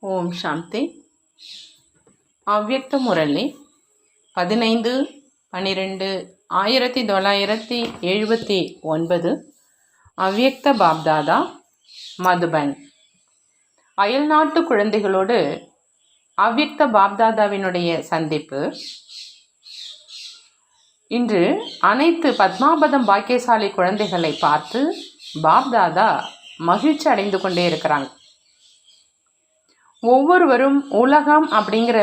ஓம் சாந்தி. அவ்வக்த முரளி பதினைந்து பன்னிரெண்டு ஆயிரத்தி தொள்ளாயிரத்தி எழுபத்தி ஒன்பது. அவ்யக்த பாப்தாதா மதுபன். அயல்நாட்டு குழந்தைகளோடு அவ்வக்த பாப்தாதாவினுடைய சந்திப்பு. இன்று அனைத்து பத்மாபதம் பாக்கியசாலி குழந்தைகளை பார்த்து பாப்தாதா மகிழ்ச்சி அடைந்து கொண்டே இருக்கிறாங்க. ஒவ்வொருவரும் உலகம் அப்படிங்கிற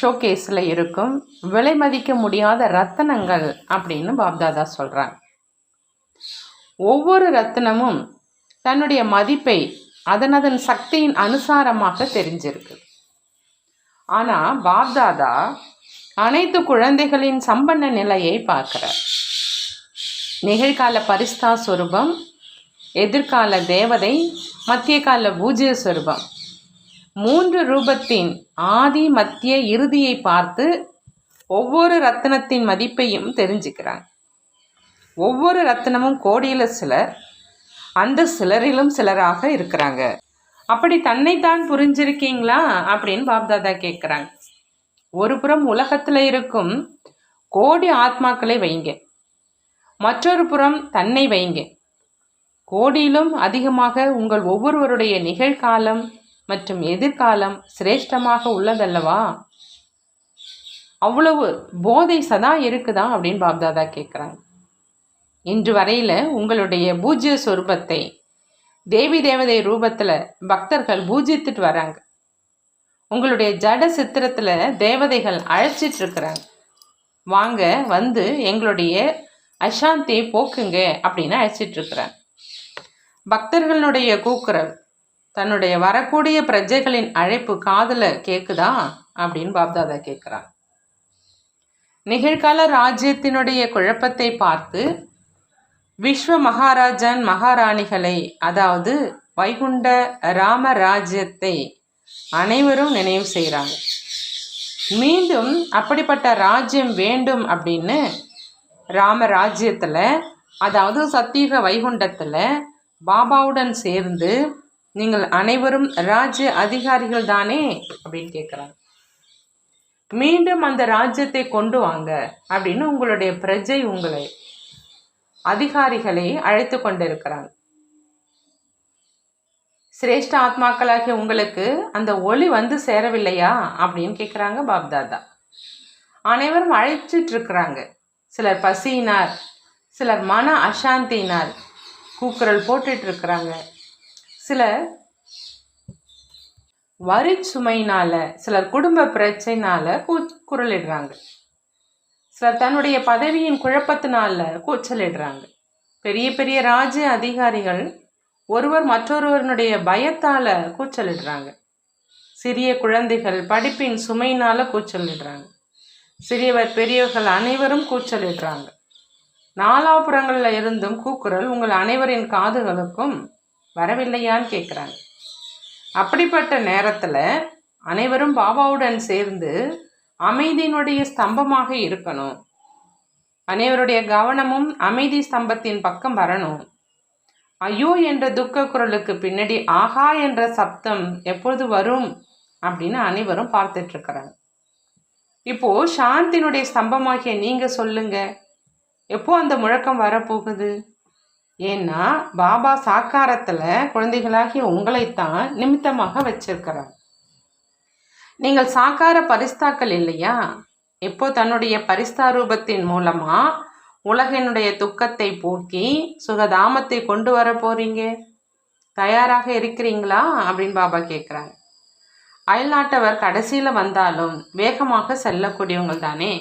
ஷோகேஸில் இருக்கும். விலை மதிக்க முடியாத ரத்தனங்கள் அப்படின்னு பாப்தாதா சொல்கிறாங்க ஒவ்வொரு ரத்தனமும் தன்னுடைய மதிப்பை அதனதன் சக்தியின் அனுசாரமாக தெரிஞ்சிருக்கு. ஆனால் பாப்தாதா அனைத்து குழந்தைகளின் சம்பன்ன நிலையை பார்க்கிறார். நிகழ்கால பரிஸ்தா சொரூபம் எதிர்கால தேவதை மத்திய கால பூஜ்ய சொரூபம். மூன்று ரூபத்தின் ஆதி மத்திய இறுதியை பார்த்து ஒவ்வொரு ரத்தனத்தின் மதிப்பையும் தெரிஞ்சுக்கிறாங்க ஒவ்வொரு ரத்தனமும் கோடியில் சிலர் அந்த சிலரிலும் சிலராக இருக்கிறாங்க. அப்படி தன்னைத்தான் புரிஞ்சிருக்கீங்களா? அப்படின்னு பாப்தாதா கேட்குறாங்க. ஒரு புறம் உலகத்தில் இருக்கும் கோடி ஆத்மாக்களை வைங்க. மற்றொரு புறம் தன்னை வைங்க. கோடியிலும் அதிகமாக உங்கள் ஒவ்வொருவருடைய நிகழ்காலம் மற்றும் எதிர்காலம் சிரேஷ்டமாக உள்ளதல்லவா? அவ்வளவு போதை சதா இருக்குதா? அப்படின்னு பாப்தாதா கேட்குறாங்க இன்று வரையில் உங்களுடைய பூஜ்ய சொரூபத்தை தேவி தேவதை ரூபத்தில் பக்தர்கள் பூஜித்துட்டு வராங்க. உங்களுடைய ஜட சித்திரத்தில் தேவதைகள் அழைச்சிட்டு இருக்கிறாங்க. வாங்க வந்து எங்களுடைய அசாந்தியை போக்குங்க அப்படின்னு அழைச்சிட்டு இருக்கிறாங்க. பக்தர்களுடைய கூக்குரல் தன்னுடைய வரக்கூடிய பிரஜைகளின் அழைப்பு காதில் கேட்குதா அப்படின்னு பாப்தாதா கேட்குறான் நிகழ்கால ராஜ்யத்தினுடைய குழப்பத்தை பார்த்து விஸ்வ மகாராஜன் மகாராணிகளை அதாவது வைகுண்ட ராம ராஜ்யத்தை அனைவரும் நினைவு செய்கிறாங்க மீண்டும் அப்படிப்பட்ட ராஜ்யம் வேண்டும் அப்படின்னு ராம ராஜ்யத்தில் அதாவது சத்தியுக வைகுண்டத்தில் பாபாவுடன் சேர்ந்து நீங்கள் அனைவரும் ராஜ்ய அதிகாரிகள் தானே? அப்படின்னு கேட்குறாங்க மீண்டும் அந்த ராஜ்யத்தை கொண்டு வாங்க அப்படின்னு உங்களுடைய பிரஜை உங்களை அதிகாரிகளை அழைத்து கொண்டிருக்கிறாங்க. சிரேஷ்ட ஆத்மாக்களாகிய உங்களுக்கு அந்த ஒளி வந்து சேரவில்லையா? அப்படின்னு கேட்குறாங்க பாப்தாதா. அனைவரும் அழைச்சிட்டு இருக்கிறாங்க. சிலர் பசியினார் சிலர் மன அசாந்தியினார் கூக்குரல் போட்டுட்டு இருக்கிறாங்க. சில வரி சுமையினால சிலர் குடும்ப பிரச்சனைனால கூ குரலிடுறாங்க. சிலர் தன்னுடைய பதவியின் குழப்பத்தினால கூச்சலிடுறாங்க. பெரிய பெரிய ராஜ அதிகாரிகள் ஒருவர் மற்றொருவருடைய பயத்தால கூச்சலிடுறாங்க. சிறிய குழந்தைகள் படிப்பின் சுமையினால கூச்சலிடுறாங்க. சிறியவர் பெரியவர்கள் அனைவரும் கூச்சலிடுறாங்க. நாலாபுறங்களில் இருந்தும் கூக்குரல் உங்கள் அனைவரின் காதுகளுக்கும் வரவில்லையான்னு கேட்குறாங்க அப்படிப்பட்ட நேரத்தில் அனைவரும் பாபாவுடன் சேர்ந்து அமைதியினுடைய ஸ்தம்பமாக இருக்கணும். அனைவருடைய கவனமும் அமைதி ஸ்தம்பத்தின் பக்கம் வரணும். ஐயோ என்ற துக்க குரலுக்கு பின்னாடி ஆஹா என்ற சப்தம் எப்பொழுது வரும் அப்படின்னு அனைவரும் பார்த்துட்டு இருக்கிறாங்க இப்போ சாந்தினுடைய ஸ்தம்பமாகிய நீங்க சொல்லுங்க. எப்போ அந்த முழக்கம் வரப்போகுது? ஏன்னா பாபா சாக்காரத்தில் குழந்தைகளாகிய உங்களைத்தான் நிமித்தமாக வச்சிருக்கிறார். நீங்கள் சாக்கார பரிஸ்தாக்கள் இல்லையா? எப்போ தன்னுடைய பரிஸ்தா ரூபத்தின் மூலமா உலகினுடைய துக்கத்தை போக்கி சுகதாமத்தை கொண்டு வர போறீங்க? தயாராக இருக்கிறீங்களா? அப்படின்னு பாபா கேட்குறாங்க அயல்நாட்டவர் கடைசியில் வந்தாலும் வேகமாக செல்லக்கூடியவங்க தானே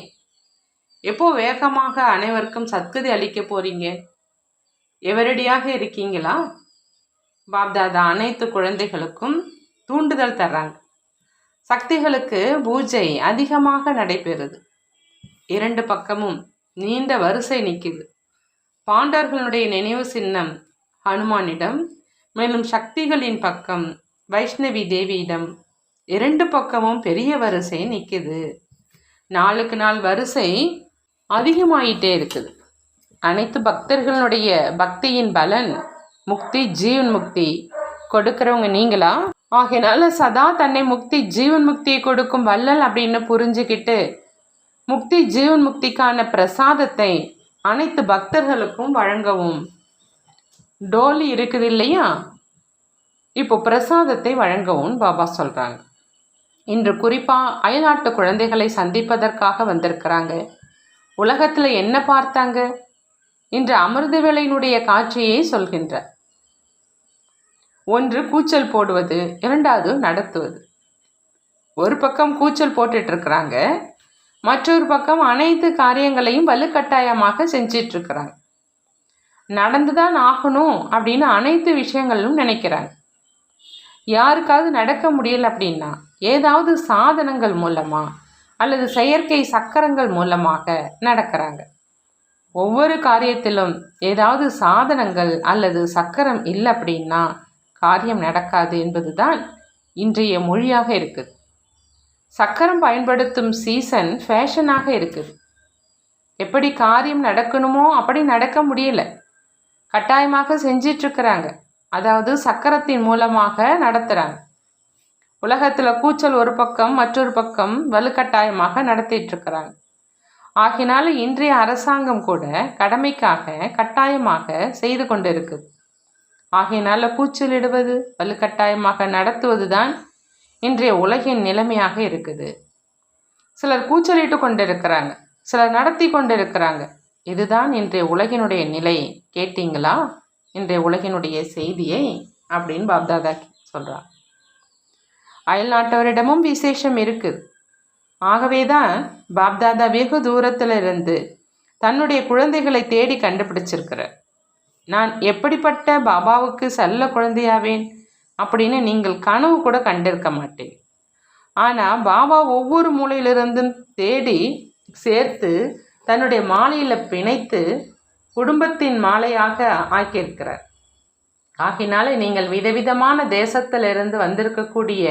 எப்போ வேகமாக அனைவருக்கும் சத்கதி அளிக்க போறீங்க? எவரடியாக இருக்கீங்களா? பாப்தாதா அனைத்து குழந்தைகளுக்கும் தூண்டுதல் தர்றாங்க. சக்திகளுக்கு பூஜை அதிகமாக நடைபெறுது. இரண்டு பக்கமும் நீண்ட வரிசை நிற்குது பாண்டவர்களுடைய நினைவு சின்னம் ஹனுமானிடம் மேலும் சக்திகளின் பக்கம் வைஷ்ணவி தேவியிடம் இரண்டு பக்கமும் பெரிய வரிசை நிற்குது நாளுக்கு நாள் வரிசை அதிகமாயிட்டே இருக்குது. அனைத்து பக்தர்களுடைய பக்தியின் பலன் முக்தி ஜீவன் முக்தி கொடுக்குறவங்க நீங்களா? ஆகையினால சதா தன்னை முக்தி ஜீவன் முக்தியை கொடுக்கும் வள்ளல் அப்படின்னு புரிஞ்சுக்கிட்டு முக்தி ஜீவன் முக்திக்கான பிரசாதத்தை அனைத்து பக்தர்களுக்கும் வழங்கவும். டோலி இருக்குது இல்லையா? இப்போ பிரசாதத்தை வழங்கவும் பாபா சொல்கிறாங்க இன்று குறிப்பாக அயல்நாட்டு குழந்தைகளை சந்திப்பதற்காக வந்திருக்கிறாங்க. உலகத்தில் என்ன பார்த்தாங்க? இன்று அமிர்தவேளையினுடைய காட்சியை சொல்கின்றார் ஒன்று கூச்சல் போடுவது இரண்டாவது நடத்துவது. ஒரு பக்கம் கூச்சல் போட்டுட்டு இருக்கிறாங்க மற்றொரு பக்கம் அனைத்து காரியங்களையும் வலுக்கட்டாயமாக செஞ்சிட்டு இருக்கிறாங்க நடந்துதான் ஆகணும் அப்படின்னு அனைத்து விஷயங்களும் நினைக்கிறாங்க. யாருக்காவது நடக்க முடியல அப்படின்னா ஏதாவது சாதனங்கள் மூலமா அல்லது செயற்கை சக்கரங்கள் மூலமாக நடக்கிறாங்க. ஒவ்வொரு காரியத்திலும் ஏதாவது சாதனங்கள் அல்லது சக்கரம் இல்லை அப்படின்னா காரியம் நடக்காது என்பதுதான் இன்றைய மொழியாக இருக்குது. சக்கரம் பயன்படுத்தும் சீசன் ஃபேஷனாக இருக்குது. எப்படி காரியம் நடக்கணுமோ அப்படி நடக்க முடியல. கட்டாயமாக செஞ்சிட்ருக்கிறாங்க. அதாவது சக்கரத்தின் மூலமாக நடத்துகிறாங்க உலகத்தில் கூச்சல் ஒரு பக்கம் மற்றொரு பக்கம் வலுக்கட்டாயமாக நடத்திட்டு இருக்கிறாங்க ஆகினால இன்றைய அரசாங்கம் கூட கடமைக்காக கட்டாயமாக செய்து கொண்டு இருக்குது ஆகையினால கூச்சலிடுவது வலுக்கட்டாயமாக நடத்துவது தான் இன்றைய உலகின் நிலைமையாக இருக்குது. சிலர் கூச்சலிட்டு கொண்டிருக்கிறாங்க சிலர் நடத்தி கொண்டிருக்கிறாங்க. இதுதான் இன்றைய உலகினுடைய நிலை கேட்டீங்களா? இன்றைய உலகினுடைய செய்தியை அப்படின்னு பாப்தாதா சொல்கிறார் அயல்நாட்டவரிடமும் விசேஷம் இருக்குது. ஆகவே தான் பாப்தாதா வெகு தூரத்தில் இருந்து தன்னுடைய குழந்தைகளை தேடி கண்டுபிடிச்சிருக்கிறார். நான் எப்படிப்பட்ட பாபாவுக்கு செல்ல குழந்தையாவேன் அப்படின்னு நீங்கள் கனவு கூட கண்டிருக்க மாட்டேன் ஆனால் பாபா ஒவ்வொரு மூலையிலிருந்தும் தேடி சேர்த்து தன்னுடைய மாலையில் பிணைத்து குடும்பத்தின் மாலையாக ஆக்கியிருக்கிறார். ஆகினால நீங்கள் விதவிதமான தேசத்திலிருந்து வந்திருக்கக்கூடிய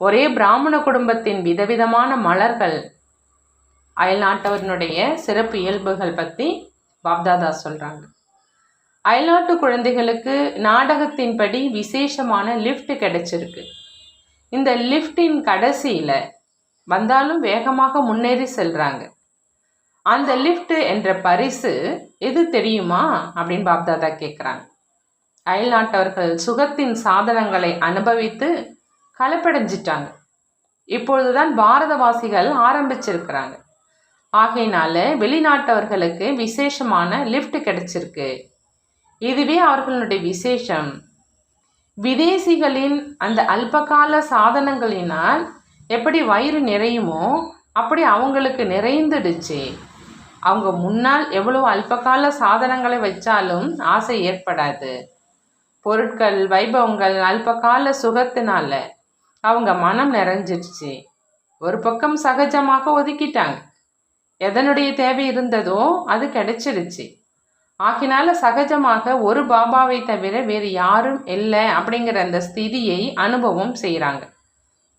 ஒரே பிராமண குடும்பத்தின் விதவிதமான மலர்கள். அயல்நாட்டவரினுடைய சிறப்பு இயல்புகள் பற்றி பாப்தாதா சொல்கிறாங்க அயல்நாட்டு குழந்தைகளுக்கு நாடகத்தின்படி விசேஷமான லிஃப்ட் கிடைச்சிருக்கு. இந்த லிஃப்டின் கடைசியில் வந்தாலும் வேகமாக முன்னேறி செல்கிறாங்க அந்த லிஃப்ட் என்ற பரிசு எது தெரியுமா அப்படின்னு பாப்தாதா கேட்குறாங்க அயல்நாட்டவர்கள் சுகத்தின் சாதனங்களை அனுபவித்து கலப்படைஞ்சிட்டாங்க. இப்பொழுதுதான் பாரதவாசிகள் ஆரம்பிச்சிருக்கிறாங்க. ஆகையினால வெளிநாட்டவர்களுக்கு விசேஷமான லிஃப்ட் கிடைச்சிருக்கு. இதுவே அவர்களுடைய விசேஷம். விதேசிகளின் அந்த அல்பகால சாதனங்களினால் எப்படி வயிறு நிறையுமோ அப்படி அவங்களுக்கு நிறைந்துடுச்சு. அவங்க முன்னால் எவ்வளோ அல்பகால சாதனங்களை வச்சாலும் ஆசை ஏற்படாது. பொருட்கள் வைபவங்கள் அல்பகால சுகத்தினால அவங்க மனம் நிறைஞ்சிருச்சு. ஒரு பக்கம் சகஜமாக ஒதுக்கிட்டாங்க. எதனுடைய தேவை இருந்ததோ அது கிடைச்சிருச்சு. ஆகினால சகஜமாக ஒரு பாபாவை தவிர வேறு யாரும் இல்லை அப்படிங்கிற அந்த ஸ்திதியை அனுபவம் செய்கிறாங்க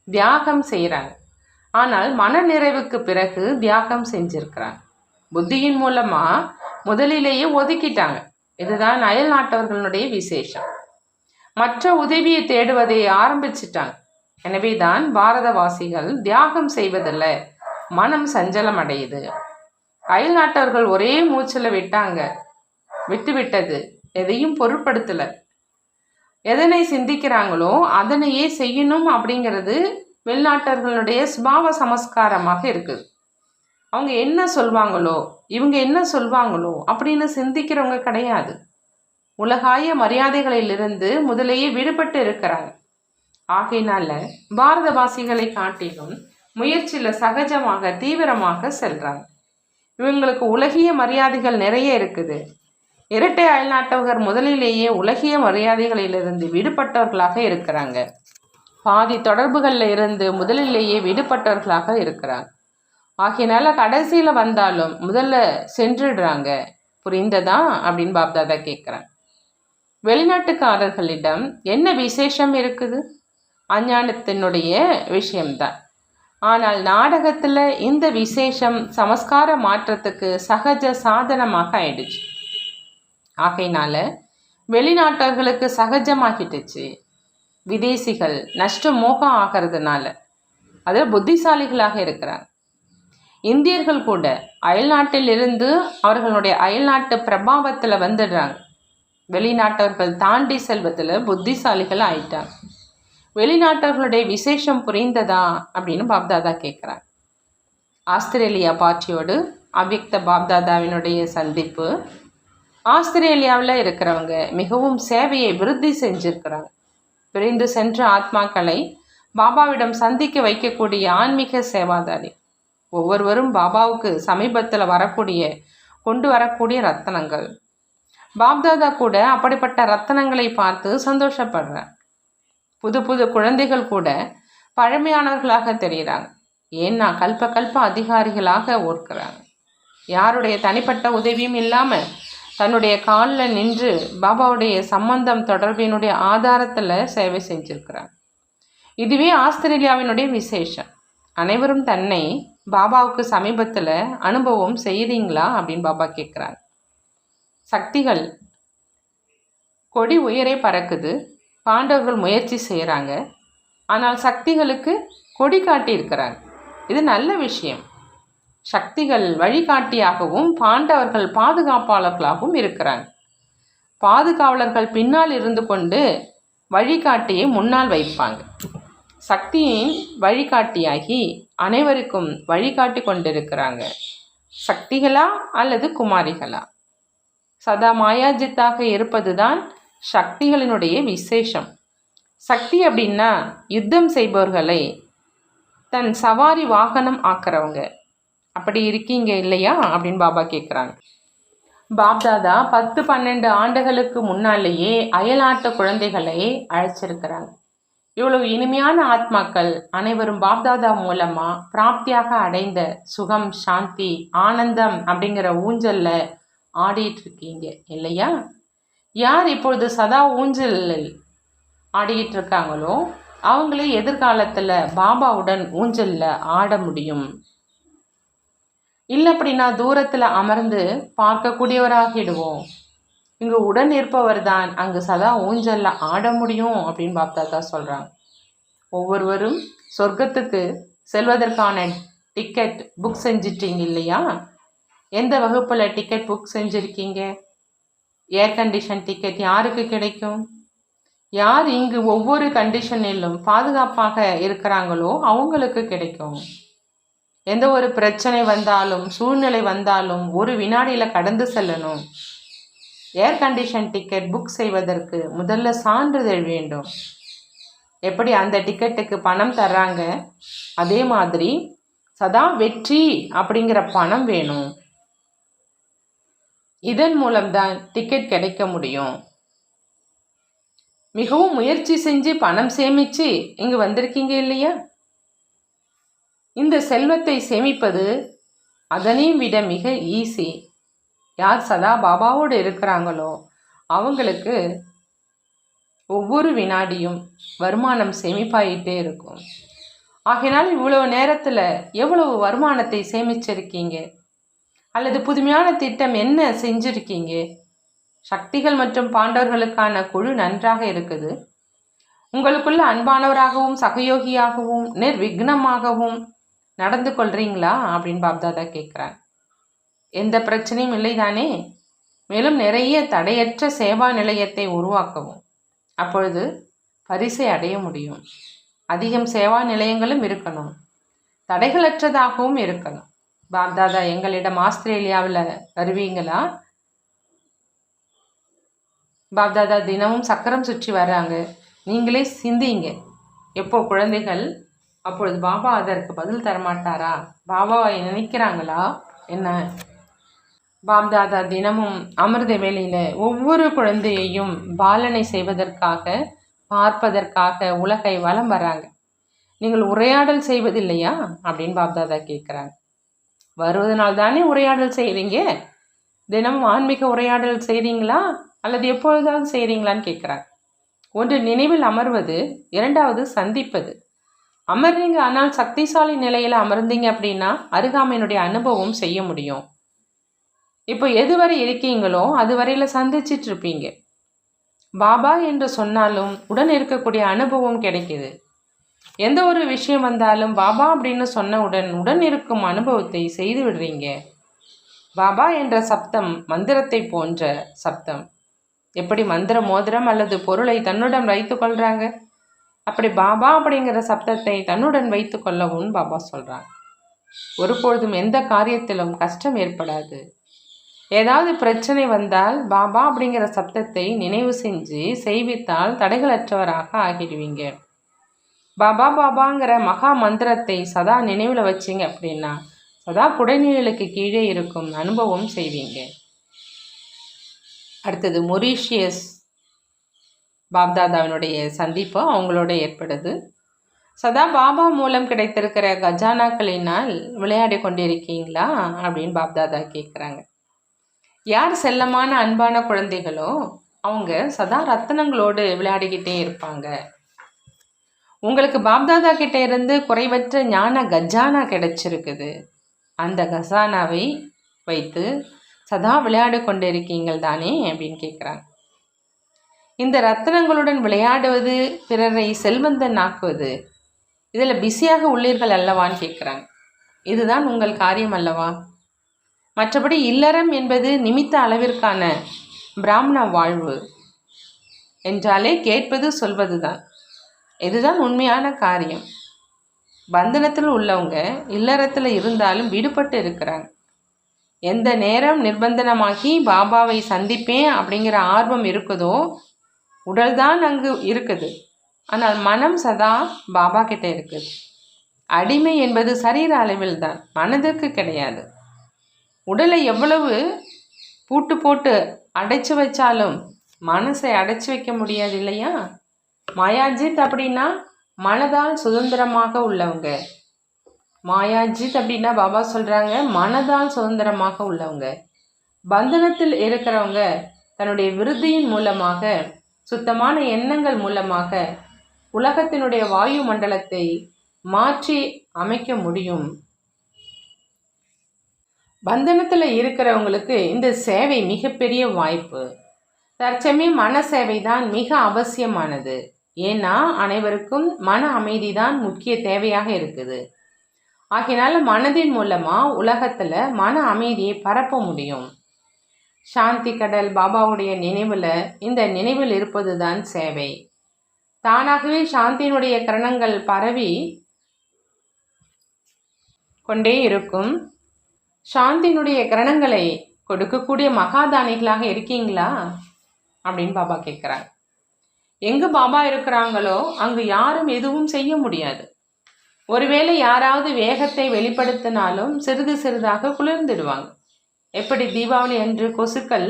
தியாகம் செய்கிறாங்க ஆனால் மன நிறைவுக்கு பிறகு தியாகம் செஞ்சிருக்கிறாங்க. புத்தியின் மூலமாக முதலிலேயே ஒதுக்கிட்டாங்க. இதுதான் அயல் நாட்டவர்களுடைய விசேஷம். மற்ற உதவியை தேடுவதை ஆரம்பிச்சிட்டாங்க. எனவே தான் பாரதவாசிகள் தியாகம் செய்வதில்ல மனம் சஞ்சலம் அடையுது அயல் நாட்டவர்கள் ஒரே மூச்சில் விட்டாங்க. விட்டு விட்டது எதையும் பொருட்படுத்தலை. எதனை சிந்திக்கிறாங்களோ அதனையே செய்யணும் அப்படிங்கிறது வெளிநாட்டர்களுடைய சுபாவ சமஸ்காரமாக இருக்குது. அவங்க என்ன சொல்வாங்களோ இவங்க என்ன சொல்வாங்களோ அப்படின்னு சிந்திக்கிறவங்க கிடையாது. உலகாய மரியாதைகளிலிருந்து முதலேயே விடுபட்டு இருக்கிறாங்க. ஆகையினால பாரதவாசிகளை காட்டிலும் முயற்சியில் சகஜமாக தீவிரமாக செல்றாங்க இவங்களுக்கு உலகிய மரியாதைகள் நிறைய இருக்குது. இரட்டை அயல்நாட்டவர்கள் முதலிலேயே உலகிய மரியாதைகளிலிருந்து விடுபட்டவர்களாக இருக்கிறாங்க. பாதி தொடர்புகளில் இருந்து முதலிலேயே விடுபட்டவர்களாக இருக்கிறாங்க. ஆகையினால கடைசியில் வந்தாலும் முதல்ல சென்றுடுறாங்க. புரிந்ததா? அப்படின்னு பாப்தாதா கேட்குறாங்க வெளிநாட்டுக்காரர்களிடம் என்ன விசேஷம் இருக்குது? அஞ்ஞானத்தினுடைய விஷயம்தான். ஆனால் நாடகத்தில் இந்த விசேஷம் சமஸ்கார மாற்றத்துக்கு சகஜ சாதனமாக ஆயிடுச்சு. ஆகையினால வெளிநாட்டவர்களுக்கு சகஜமாகிட்டுச்சு விதேசிகள் நஷ்ட மோகம் ஆகிறதுனால அதில் புத்திசாலிகளாக இருக்கிறாங்க. இந்தியர்கள் கூட அயல்நாட்டில் இருந்து அவர்களுடைய அயல்நாட்டு பிரபாவத்தில் வந்துடுறாங்க. வெளிநாட்டவர்கள் தாண்டி செல்வதில் புத்திசாலிகள் ஆயிட்டாங்க. வெளிநாட்டவர்களுடைய விசேஷம் புரிந்ததா அப்படின்னு பாப்தாதா கேட்குறாங்க ஆஸ்திரேலியா பார்ட்டியோடு அவ்யக்த பாப்தாதாவினுடைய சந்திப்பு. ஆஸ்திரேலியாவில் இருக்கிறவங்க மிகவும் சேவையை விருத்தி செஞ்சிருக்கிறாங்க. பிரிந்து சென்ற ஆத்மாக்களை பாபாவிடம் சந்திக்க வைக்கக்கூடிய ஆன்மீக சேவாதாரி. ஒவ்வொருவரும் பாபாவுக்கு சமீபத்தில் வரக்கூடிய கொண்டு வரக்கூடிய ரத்தனங்கள். பாப்தாதா கூட அப்படிப்பட்ட ரத்தனங்களை பார்த்து சந்தோஷப்படுறார். புது புது குழந்தைகள் கூட பழமையானவர்களாக தெரிகிறாங்க ஏன்னா கல்ப கல்ப அதிகாரிகளாக ஓர்க்கிறாங்க. யாருடைய தனிப்பட்ட உதவியும் இல்லாமல் தன்னுடைய காலில் நின்று பாபாவுடைய சம்பந்தம் தொடர்பினுடைய ஆதாரத்தில் சேவை செஞ்சிருக்கிறாங்க. இதுவே ஆஸ்திரேலியாவினுடைய விசேஷம். அனைவரும் தன்னை பாபாவுக்கு சமீபத்தில் அனுபவம் செய்கிறீங்களா அப்படின்னு பாபா கேட்குறாங்க சக்திகள் கொடி உயரே பறக்குது. பாண்டவர்கள் முயற்சி செய்கிறாங்க ஆனால் சக்திகளுக்கு கொடி காட்டி இருக்கிறாங்க இது நல்ல விஷயம். சக்திகள் வழிகாட்டியாகவும் பாண்டவர்கள் பாதுகாப்பாளர்களாகவும் இருக்கிறாங்க. பாதுகாவலர்கள் பின்னால் இருந்து கொண்டு வழிகாட்டியை முன்னால் வைப்பாங்க. சக்தியின் வழிகாட்டியாகி அனைவருக்கும் வழிகாட்டி கொண்டிருக்கிறாங்க. சக்திகளா அல்லது குமாரிகளா? சதா மாயாஜித்தாக இருப்பதுதான் சக்திகளினுடைய விசேஷம். சக்தி அப்படின்னா யுத்தம் செய்பவர்களை தன் சவாரி வாகனம் ஆக்குறவங்க. அப்படி இருக்கீங்க இல்லையா? அப்படின்னு பாபா கேட்குறாங்க பாப்தாதா பத்து பன்னெண்டு ஆண்டுகளுக்கு முன்னாலேயே அயலாட்டு குழந்தைகளை அழைச்சிருக்கிறாங்க. இவ்வளவு இனிமையான ஆத்மாக்கள் அனைவரும் பாப்தாதா மூலமா பிராப்தியாக அடைந்த சுகம் சாந்தி ஆனந்தம் அப்படிங்கிற ஊஞ்சல்ல ஆடிட்டு இருக்கீங்க இல்லையா? யார் இப்பொழுது சதா ஊஞ்சலில் ஆடிக்கிட்டு இருக்காங்களோ அவங்களே எதிர்காலத்தில் பாபாவுடன் ஊஞ்சலில் ஆட முடியும். இல்லை அப்படின்னா தூரத்தில் அமர்ந்து பார்க்கக்கூடியவராகிடுவோம். இங்கு உடன் இருப்பவர் தான் அங்கு சதா ஊஞ்சலில் ஆட முடியும் அப்படின்னு பாப்தாதா சொல்கிறாங்க ஒவ்வொருவரும் சொர்க்கத்துக்கு செல்வதற்கான டிக்கெட் புக் செஞ்சிட்டீங்க இல்லையா? எந்த வகுப்பில் டிக்கெட் புக் செஞ்சுருக்கீங்க? ஏர் கண்டிஷன் டிக்கெட் யாருக்கு கிடைக்கும்? யார் இங்கு ஒவ்வொரு கண்டிஷனிலும் பாதுகாப்பாக இருக்கிறாங்களோ அவங்களுக்கு கிடைக்கும். எந்த ஒரு பிரச்சனை வந்தாலும் சூழ்நிலை வந்தாலும் ஒரு வினாடியில் கடந்து செல்லணும். ஏர் கண்டிஷன் டிக்கெட் புக் செய்வதற்கு முதல்ல சான்றிதழ் வேண்டும். எப்படி அந்த டிக்கெட்டுக்கு பணம் தர்றாங்க? அதே மாதிரி சதா வெற்றி அப்படிங்கிற பணம் வேணும். இதன் மூலம்தான் டிக்கெட் கிடைக்க முடியும். மிகவும் முயற்சி செஞ்சு பணம் சேமிச்சு இங்கு வந்திருக்கீங்க இல்லையா? இந்த செல்வத்தை சேமிப்பது அதனையும் விட மிக ஈஸி யார் சதா பாபாவோடு இருக்கிறாங்களோ அவங்களுக்கு ஒவ்வொரு வினாடியும் வருமானம் சேமிப்பாயிட்டே இருக்கும். ஆகையினால் இவ்வளவு நேரத்தில் எவ்வளவு வருமானத்தை சேமிச்சிருக்கீங்க? அல்லது புதுமையான திட்டம் என்ன செஞ்சுருக்கீங்க? சக்திகள் மற்றும் பாண்டவர்களுக்கான குழு நன்றாக இருக்குது. உங்களுக்குள்ள அன்பானவராகவும் சகயோகியாகவும் நிர்விக்னமாகவும் நடந்து கொள்றீங்களா? அப்படின்னு பாப்தாதா கேட்குறாங்க எந்த பிரச்சனையும் இல்லை தானே மேலும் நிறைய தடையற்ற சேவா நிலையத்தை உருவாக்கவும் அப்பொழுது பரிசை அடைய முடியும். அதிகம் சேவா நிலையங்களும் இருக்கணும். தடைகளற்றதாகவும் இருக்கணும். பாப்தாதா எங்களிடம் ஆஸ்திரேலியாவில் வருவீங்களா? பாப்தாதா தினமும் சக்கரம் சுற்றி வர்றாங்க. நீங்களே சிந்திங்க. எப்போ குழந்தைகள்? அப்பொழுது பாபா அதற்கு பதில் தரமாட்டாரா? பாபாவை நினைக்கிறாங்களா? என்ன? பாப்தாதா தினமும் அமிர்த வேலையில் ஒவ்வொரு குழந்தையையும் பாலனை செய்வதற்காக பார்ப்பதற்காக உலகை வலம் வராங்க நீங்கள் உரையாடல் செய்வதில்லையா? அப்படின்னு பாப்தாதா கேட்குறாங்க. வருவதனால் தானே உரையாடல் செய்கிறீங்க தினமும் ஆன்மீக உரையாடல் செய்கிறீங்களா அல்லது எப்பொழுதாவது செய்கிறீங்களான்னு கேட்குறாங்க ஒன்று நினைவில் அமர்வது. இரண்டாவது சந்திப்பது. அமர்றீங்க ஆனால் சக்திசாலி நிலையில் அமர்ந்தீங்க அப்படின்னா அருகாமையினுடைய அனுபவம் செய்ய முடியும். இப்போ எதுவரை இருக்கீங்களோ அது வரையில் சந்திச்சிட்டு இருப்பீங்க. பாபா என்று சொன்னாலும் உடன் இருக்கக்கூடிய அனுபவம் கிடைக்கிது. எந்த ஒரு விஷயம் வந்தாலும் பாபா அப்படின்னு சொன்னவுடன் உடன் இருக்கும் அனுபவத்தை செய்து விடுறீங்க. பாபா என்ற சப்தம் மந்திரத்தை போன்ற சப்தம். எப்படி மந்திர மோதிரம் அல்லது பொருளை தன்னுடன் வைத்து கொள்கிறாங்க அப்படி பாபா அப்படிங்கிற சப்தத்தை தன்னுடன் வைத்து கொள்ளவும் பாபா சொல்கிறாங்க ஒருபொழுதும் எந்த காரியத்திலும் கஷ்டம் ஏற்படாது. ஏதாவது பிரச்சனை வந்தால் பாபா அப்படிங்கிற சப்தத்தை நினைவு செஞ்சு செய்வித்தால் தடைகளற்றவராக ஆகிடுவீங்க. பாபா பாபாங்கிற மகா மந்திரத்தை சதா நினைவில் வச்சிங்க அப்படின்னா சதா குடைநிழலுக்கு கீழே இருக்கும் அனுபவம் செய்வீங்க. அடுத்தது மொரீஷியஸ் பாப்தாதாவினுடைய சந்திப்பு அவங்களோட ஏற்படுது. சதா பாபா மூலம் கிடைத்திருக்கிற கஜானாக்களினால் விளையாடி கொண்டிருக்கீங்களா அப்படின்னு பாப்தாதா கேட்குறாங்க யார் செல்லமான அன்பான குழந்தைகளோ அவங்க சதா ரத்தனங்களோடு விளையாடிக்கிட்டே இருப்பாங்க. உங்களுக்கு பாப்தாதா கிட்ட இருந்து குறைவற்ற ஞான கஜானா கிடைச்சிருக்குது. அந்த கசானாவை வைத்து சதா விளையாடு கொண்டிருக்கீங்கள் தானே அப்படின்னு கேட்குறாங்க இந்த ரத்தனங்களுடன் விளையாடுவது பிறரை செல்வந்தன் ஆக்குவது இதில் பிஸியாக உள்ளீர்கள் அல்லவான்னு கேட்குறாங்க இதுதான் உங்கள் காரியம் அல்லவா? மற்றபடி இல்லறம் என்பது நிமித்த அளவிற்கான பிராமண வாழ்வு என்றாலே கேட்பது சொல்வது தான் இதுதான் உண்மையான காரியம். பந்தனத்தில் உள்ளவங்க இல்லறத்தில் இருந்தாலும் விடுபட்டு இருக்கிறாங்க. எந்த நேரம் நிர்பந்தனமாகி பாபாவை சந்திப்பேன் அப்படிங்கிற ஆர்வம் இருக்குதோ உடல்தான் அங்கு இருக்குது. ஆனால் மனம் சதா பாபா கிட்டே இருக்குது. அடிமை என்பது சரீர அளவில் தான் மனதிற்கு கிடையாது. உடலை எவ்வளவு பூட்டு போட்டு அடைச்சு வச்சாலும் மனசை அடைச்சி வைக்க முடியாது இல்லையா? மாயாஜித் அப்படின்னா மனதால் சுதந்திரமாக உள்ளவங்க. மாயாஜித் அப்படின்னா பாபா சொல்கிறாங்க மனதால் சுதந்திரமாக உள்ளவங்க. பந்தனத்தில் இருக்கிறவங்க தன்னுடைய விருத்தியின் மூலமாக சுத்தமான எண்ணங்கள் மூலமாக உலகத்தினுடைய வாயு மண்டலத்தை மாற்றி அமைக்க முடியும். பந்தனத்தில் இருக்கிறவங்களுக்கு இந்த சேவை மிகப்பெரிய வாய்ப்பு. தற்சமயம் மன சேவை தான் மிக அவசியமானது. ஏன்னா அனைவருக்கும் மன அமைதி தான் முக்கிய தேவையாக இருக்குது. ஆகையினால மனதின் மூலமாக உலகத்தில் மன அமைதியை பரப்ப முடியும். சாந்தி கடல் பாபாவுடைய நினைவில் இந்த நினைவில் இருப்பது தான் சேவை. தானாகவே சாந்தியினுடைய கரணங்கள் பரவி கொண்டே இருக்கும். சாந்தியினுடைய கிரணங்களை கொடுக்கக்கூடிய மகாதானிகளாக இருக்கீங்களா? அப்படின்னு பாபா கேட்குறாங்க எங்கு பாபா இருக்கிறாங்களோ அங்கு யாரும் எதுவும் செய்ய முடியாது. ஒருவேளை யாராவது வேகத்தை வெளிப்படுத்தினாலும் சிறிது சிறிதாக குளிர்ந்துடுவாங்க. எப்படி தீபாவளி அன்று கொசுக்கள்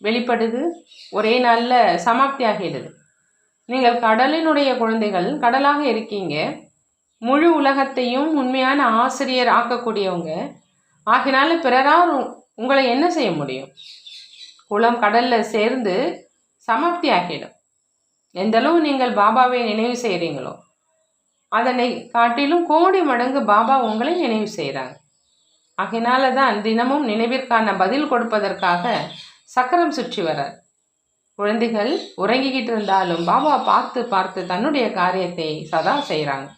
வெளிப்படுது? ஒரே நாளில் சமாப்தி ஆகிடுது நீங்கள் கடலினுடைய குழந்தைகள் கடலாக இருக்கீங்க. முழு உலகத்தையும் உண்மையான ஆசிரியர் ஆக்கக்கூடியவங்க. ஆகினால பிறரால் உங்களை என்ன செய்ய முடியும்? குளம் கடலில் சேர்ந்து சமாப்தி ஆகிடும் எந்தளவு நீங்கள் பாபாவை நினைவு செய்கிறீங்களோ அதனை காட்டிலும் கோடி மடங்கு பாபா உங்களை நினைவு செய்கிறாங்க ஆகையினால தான் தினமும் நினைவிற்கான பதில் கொடுப்பதற்காக சக்கரம் சுற்றி வரார் குழந்தைகள் உறங்கிக்கிட்டு இருந்தாலும் பாபா பார்த்து பார்த்து தன்னுடைய காரியத்தை சதா செய்கிறாங்க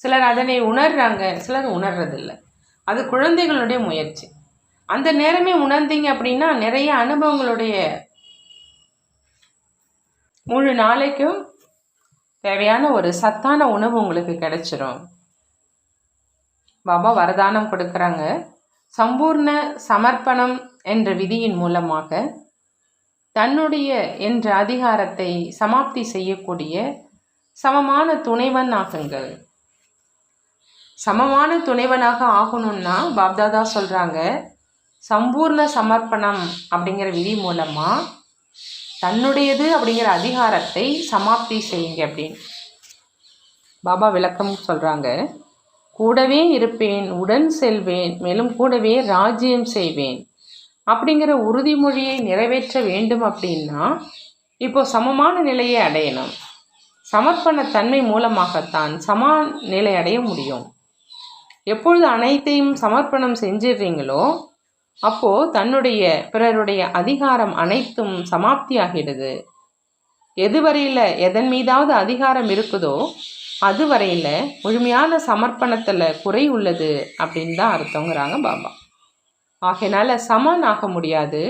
சிலர் அதனை உணர்றாங்க சிலர் உணர்றதில்லை. அது குழந்தைகளுடைய முயற்சி. அந்த நேரமே உணர்ந்தீங்க அப்படின்னா நிறைய அனுபவங்களுடைய முழு நாளைக்கும் தேவையான ஒரு சத்தான உணவு உங்களுக்கு கிடைச்சிரும். பாபா வரதானம் கொடுக்குறாங்க. சம்பூர்ண சமர்ப்பணம் என்ற விதியின் மூலமாக தன்னுடைய என்ற அதிகாரத்தை சமாப்தி செய்யக்கூடிய சமமான துணைவன் ஆகுங்கள். சமமான துணைவனாக ஆகணும்னா பாப்தாதா சொல்கிறாங்க சம்பூர்ண சமர்ப்பணம் அப்படிங்கிற விதி மூலமாக தன்னுடையது அப்படிங்கிற அதிகாரத்தை சமாப்தி செய்யுங்க அப்படின்னு. பாபா விளக்கம் சொல்கிறாங்க கூடவே இருப்பேன் உடன் செல்வேன் மேலும் கூடவே ராஜ்யம் செய்வேன். அப்படிங்கிற உறுதிமொழியை நிறைவேற்ற வேண்டும் அப்படின்னா இப்போ சமமான நிலையை அடையணும். சமர்ப்பண தன்மை மூலமாகத்தான் சமான நிலை அடைய முடியும். எப்பொழுது அனைத்தையும் சமர்ப்பணம் செஞ்சிடுறீங்களோ அப்போது தன்னுடைய பிறருடைய அதிகாரம் அனைத்தும் சமாப்தியாகிடுது. எதுவரையில் எதன் மீதாவது அதிகாரம் இருக்குதோ அதுவரையில் முழுமையான சமர்ப்பணத்தில் குறை உள்ளது அப்படின்னு தான் அர்த்தங்கிறாங்க பாபா. ஆகையினால சமன் ஆக முடியாது.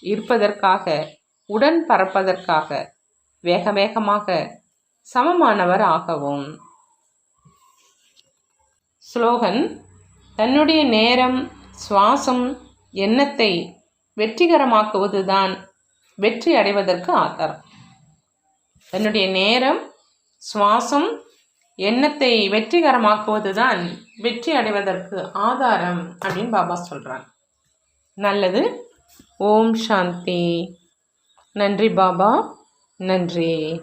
இருப்பதற்காக உடன் பறப்பதற்காக வேக வேகமாக சமமானவர் ஆகவும். ஸ்லோகன் தன்னுடைய நேரம் சுவாசம் எண்ணத்தை வெற்றிகரமாக்குவதுதான் வெற்றி அடைவதற்கு ஆதாரம். என்னுடைய நேரம் சுவாசம் எண்ணத்தை வெற்றிகரமாக்குவதுதான் வெற்றி அடைவதற்கு ஆதாரம் அப்படின்னு பாபா சொல்கிறாங்க நல்லது. ஓம் சாந்தி. நன்றி பாபா. நன்றி.